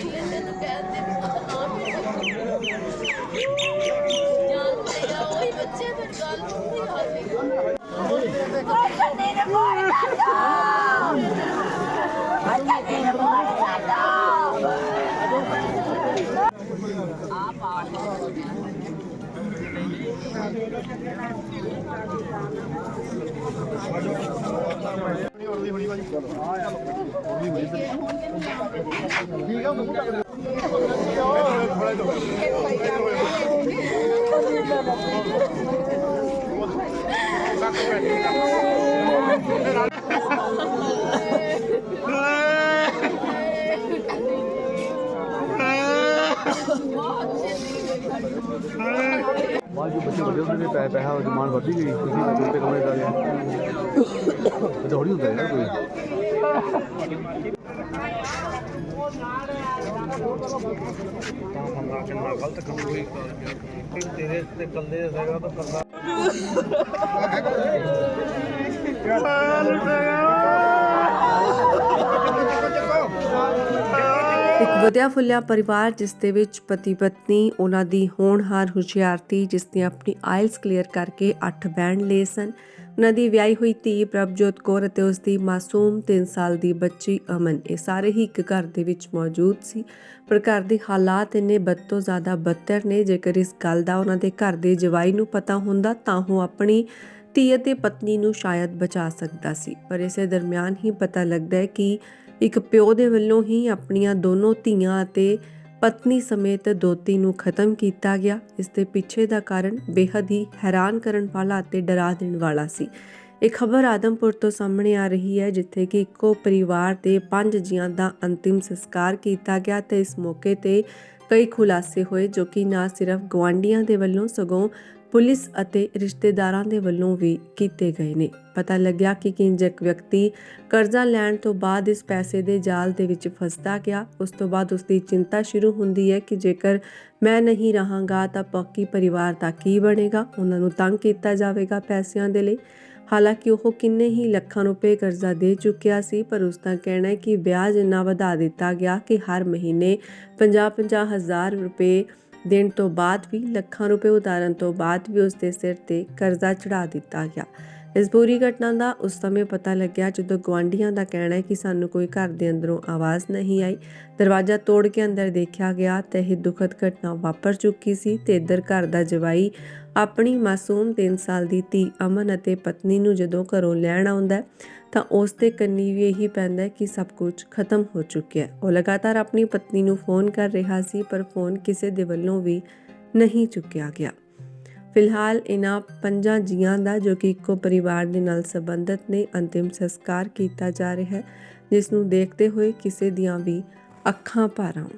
ਪਹਿਲੇ ਦਿਨ ਕਹਿੰਦੇ ਨਾ ਵੀ ਜਾਨ ਮੇਰਾ ਉਹੀ ਬੱਚੇ ਫਿਰ ਗੱਲ ਨਹੀਂ ਹਾਲੇ ਬਾਅਦ ਜੋ ਬੱਚੇ ਵੱਡੇ ਹੁੰਦੇ ਨੇ ਪੈ ਪੈਸਾ ਉਹ ਡਿਮਾਂਡ ਵੱਧਦੀ ਗਈ ਤੁਸੀਂ ਮੈਂ ਛੋਟੇ ਕਮਰੇ ਦਾ ਗਿਆ ਹੁੰਦਾ ਯਾਰ ਕੋਈ। ਤੇਰੇ ਤੇ ਕੱਲੇ ਹੈਗਾ ਤਾਂ ਕਰਦਾ ਇੱਕ ਵਧਿਆ ਫੁੱਲਿਆ ਪਰਿਵਾਰ ਜਿਸ ਦੇ ਵਿੱਚ ਪਤੀ ਪਤਨੀ, ਉਹਨਾਂ ਦੀ ਹੋਣਹਾਰ ਹੁਸ਼ਿਆਰਤੀ ਜਿਸ ਨੇ ਆਪਣੀ ਆਇਲਸ ਕਲੀਅਰ ਕਰਕੇ 8 ਬੈਂਡ ਲਏ ਸਨ। ਉਹਨਾਂ ਦੀ ਵਿਆਹੀ ਹੋਈ ਧੀ ਪ੍ਰਭਜੋਤ ਕੌਰ ਅਤੇ ਉਸ ਦੀ ਮਾਸੂਮ 3 ਸਾਲ ਦੀ ਬੱਚੀ ਅਮਨ। ਇਹ ਸਾਰੇ ਹੀ ਇੱਕ ਘਰ ਦੇ ਵਿੱਚ ਮੌਜੂਦ ਸੀ। ਪਰ ਘਰ ਦੇ ਹਾਲਾਤ ਇੰਨੇ ਬਦ ਤੋਂ ਜ਼ਿਆਦਾ ਬਦਤਰ ਨੇ, ਜੇਕਰ ਇਸ ਗੱਲ ਦਾ ਉਹਨਾਂ ਦੇ ਘਰ ਦੇ ਜਵਾਈ ਨੂੰ ਪਤਾ ਹੁੰਦਾ, ਤਾਂ ਉਹ ਆਪਣੀ ਧੀ ਅਤੇ ਪਤਨੀ ਨੂੰ ਸ਼ਾਇਦ ਬਚਾ ਸਕਦਾ ਸੀ। ਪਰ ਇਸੇ ਦਰਮਿਆਨ ਹੀ ਪਤਾ ਲੱਗਦਾ ਹੈ ਕਿ ਇੱਕ ਪਿਓ ਦੇ ਵੱਲੋਂ ਹੀ ਆਪਣੀਆਂ ਦੋਨੋਂ ਧੀਆਂ ਅਤੇ ਪਤਨੀ ਸਮੇਤ ਦੋਤੀ ਨੂੰ ਖਤਮ ਕੀਤਾ ਗਿਆ, ਇਸ ਦੇ ਪਿੱਛੇ ਦਾ ਕਾਰਨ ਬੇहद ਹੀ ਹੈਰਾਨ ਕਰਨ ਵਾਲਾ ਅਤੇ ਡਰਾ ਦੇਣ ਵਾਲਾ ਸੀ। ਇਹ ਖਬਰ ਆਦਮਪੁਰ ਤੋਂ ਸਾਹਮਣੇ ਆ ਰਹੀ ਹੈ, ਜਿੱਥੇ ਕਿ ਇੱਕੋ ਪਰਿਵਾਰ ਦੇ ਪੰਜ ਜੀਆਂ ਦਾ ਅੰਤਿਮ ਸੰਸਕਾਰ ਕੀਤਾ ਗਿਆ ਤੇ ਇਸ ਮੌਕੇ ਤੇ ਕਈ ਖੁਲਾਸੇ ਹੋਏ, ਜੋ ਕਿ ਨਾ ਸਿਰਫ ਗਵਾਂਡੀਆਂ ਦੇ ਵੱਲੋਂ, ਸਗੋਂ ਪੁਲਿਸ ਅਤੇ ਰਿਸ਼ਤੇਦਾਰਾਂ ਦੇ ਵੱਲੋਂ ਵੀ ਕੀਤੇ ਗਏ ਨੇ। ਪਤਾ ਲੱਗਿਆ ਕਿ ਕਿੰਜਕ ਵਿਅਕਤੀ ਕਰਜ਼ਾ ਲੈਣ ਤੋਂ ਬਾਅਦ ਇਸ ਪੈਸੇ ਦੇ ਜਾਲ ਦੇ ਵਿੱਚ ਫਸਦਾ ਗਿਆ। ਉਸ ਤੋਂ ਬਾਅਦ ਉਸ ਦੀ ਚਿੰਤਾ ਸ਼ੁਰੂ ਹੁੰਦੀ ਹੈ ਕਿ ਜੇਕਰ ਮੈਂ ਨਹੀਂ ਰਹਾਂਗਾ ਤਾਂ ਪੱਕੀ ਪਰਿਵਾਰ ਦਾ ਕੀ ਬਣੇਗਾ? ਉਹਨਾਂ ਨੂੰ ਤੰਗ ਕੀਤਾ ਜਾਵੇਗਾ ਪੈਸਿਆਂ ਦੇ ਲਈ। ਹਾਲਾਂਕਿ ਉਹ ਕਿੰਨੇ ਹੀ ਲੱਖਾਂ ਰੁਪਏ ਕਰਜ਼ਾ ਦੇ ਚੁੱਕਿਆ ਸੀ, ਪਰ ਉਸ ਦਾ ਕਹਿਣਾ ਹੈ ਕਿ ਵਿਆਜ ਇੰਨਾ ਵਧਾ ਦਿੱਤਾ ਗਿਆ ਕਿ ਹਰ ਮਹੀਨੇ 50-50 ਹਜ਼ਾਰ ਰੁਪਏ ਦੇਣ ਤੋਂ ਬਾਅਦ ਵੀ ਲੱਖਾਂ ਰੁਪਏ ਉਤਾਰਨ ਤੋਂ ਬਾਅਦ ਵੀ ਉਸ ਦੇ ਸਿਰ ਤੇ ਕਰਜ਼ਾ ਚੜਾ ਦਿੱਤਾ ਗਿਆ। ਇਸ ਪੂਰੀ ਘਟਨਾ ਦਾ ਉਸ ਸਮੇਂ ਪਤਾ ਲੱਗਿਆ ਜਦੋਂ ਗਵਾਂਢੀਆਂ ਦਾ ਕਹਿਣਾ ਹੈ ਕਿ ਸਾਨੂੰ ਕੋਈ ਘਰ ਦੇ ਅੰਦਰੋਂ ਆਵਾਜ਼ ਨਹੀਂ ਆਈ। ਦਰਵਾਜ਼ਾ ਤੋੜ ਕੇ ਅੰਦਰ ਦੇਖਿਆ ਗਿਆ ਤਾਂ ਇਹ ਦੁਖਦ ਘਟਨਾ ਵਾਪਰ ਚੁੱਕੀ ਸੀ ਤੇ ਇੱਧਰ ਘਰ ਦਾ ਜਵਾਈ ਆਪਣੀ ਮਾਸੂਮ 3 ਸਾਲ ਦੀ ਧੀ ਅਮਨ ਅਤੇ ਪਤਨੀ ਨੂੰ ਜਦੋਂ ਘਰੋਂ ਲੈਣ ਆਉਂਦਾ ਤਾਂ ਉਸ ਦੇ ਕੰਨੀ ਵੀ ਇਹੀ ਪੈਂਦਾ ਕਿ ਸਭ ਕੁਝ ਖਤਮ ਹੋ ਚੁੱਕਿਆ ਹੈ। ਉਹ ਲਗਾਤਾਰ ਆਪਣੀ ਪਤਨੀ ਨੂੰ ਫੋਨ ਕਰ ਰਿਹਾ ਸੀ, ਪਰ ਫੋਨ ਕਿਸੇ ਦੇ ਵੱਲੋਂ ਵੀ ਨਹੀਂ ਚੁੱਕਿਆ ਗਿਆ। ਫਿਲਹਾਲ ਇਹਨਾਂ ਪੰਜਾਂ ਜੀਆਂ ਦਾ, ਜੋ ਕਿ ਇੱਕੋ ਪਰਿਵਾਰ ਦੇ ਨਾਲ ਸੰਬੰਧਿਤ ਨੇ, ਅੰਤਿਮ ਸੰਸਕਾਰ ਕੀਤਾ ਜਾ ਰਿਹਾ ਹੈ, ਜਿਸ ਨੂੰ ਦੇਖਦੇ ਹੋਏ ਕਿਸੇ ਦੀਆਂ ਵੀ ਅੱਖਾਂ ਭਰ। ਆਉਣ